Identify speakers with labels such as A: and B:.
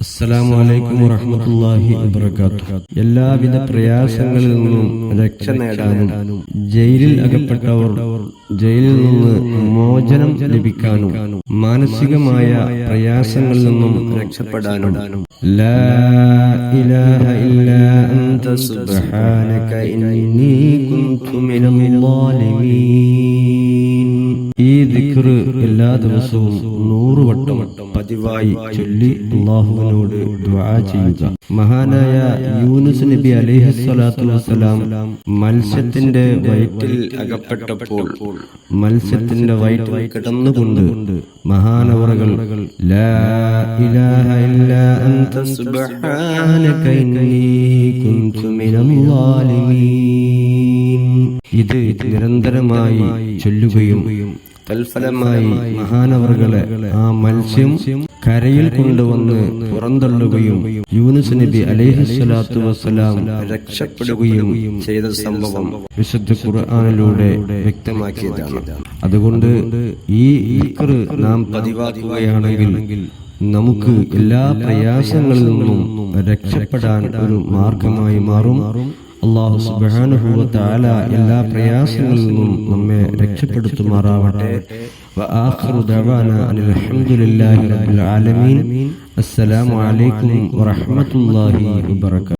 A: അസ്സലാമു അലൈക്കും വറഹ്മത്തുള്ളാഹി വബറകാതുഹു. എല്ലാവിധ പ്രയാസങ്ങളിൽ നിന്നും രക്ഷ നേടാനും ജയിലിൽ അകപ്പെട്ടവർ ജയിലിൽ നിന്ന് മോചനം ലഭിക്കാനും മാനസികമായ പ്രയാസങ്ങളിൽ നിന്നും രക്ഷപ്പെടാനും. ലാ ഇലാഹ ഇല്ലാ അൻത സുബ്ഹാനക ഇന്നി കുൻതു മിനൽ എല്ലാ ദിവസവും നൂറ് വട്ടം പതിവായി ചൊല്ലി അള്ളാഹുവിനോട് ചെയ്യുക. മഹാനായ യൂനുസ് നബി അലൈഹി സ്വലാത്തു വസ്സലാം മത്സ്യത്തിന്റെ വയറ്റിൽ അകപ്പെട്ടപ്പോൾ മത്സ്യത്തിന്റെ വയറ്റിൽ കിടന്നുകൊണ്ട് മഹാനവറകൾ ഇത് നിരന്തരമായി ചൊല്ലുകയും തൽഫലമായി മഹാനവറുകളെ ആ മത്സ്യം കരയിൽ കൊണ്ടുവന്ന് പുറന്തള്ളുകയും യൂനുസ് നബി അലൈഹിസ്വലാത്തു വസ്സലാം രക്ഷപ്പെടുകയും ചെയ്ത സംഭവം വിശുദ്ധ ഖുർആാനിലൂടെ വ്യക്തമാക്കിയതാണ്. അതുകൊണ്ട് ഈ നാം പതിവാക്കുകയാണെങ്കിൽ നമുക്ക് എല്ലാ പ്രയാസങ്ങളിൽ നിന്നും രക്ഷപ്പെടാൻ ഒരു മാർഗമായി മാറും. അള്ളാഹു സുബാനുഭവത്താല എല്ലാ പ്രയാസങ്ങളിൽ നിന്നും നമ്മെ രക്ഷപ്പെടുത്തുമാറാവട്ടെ. അസ്സലാമലൈക്കും വറഹമത്തല്ലാഹി വബർക്കാത്തു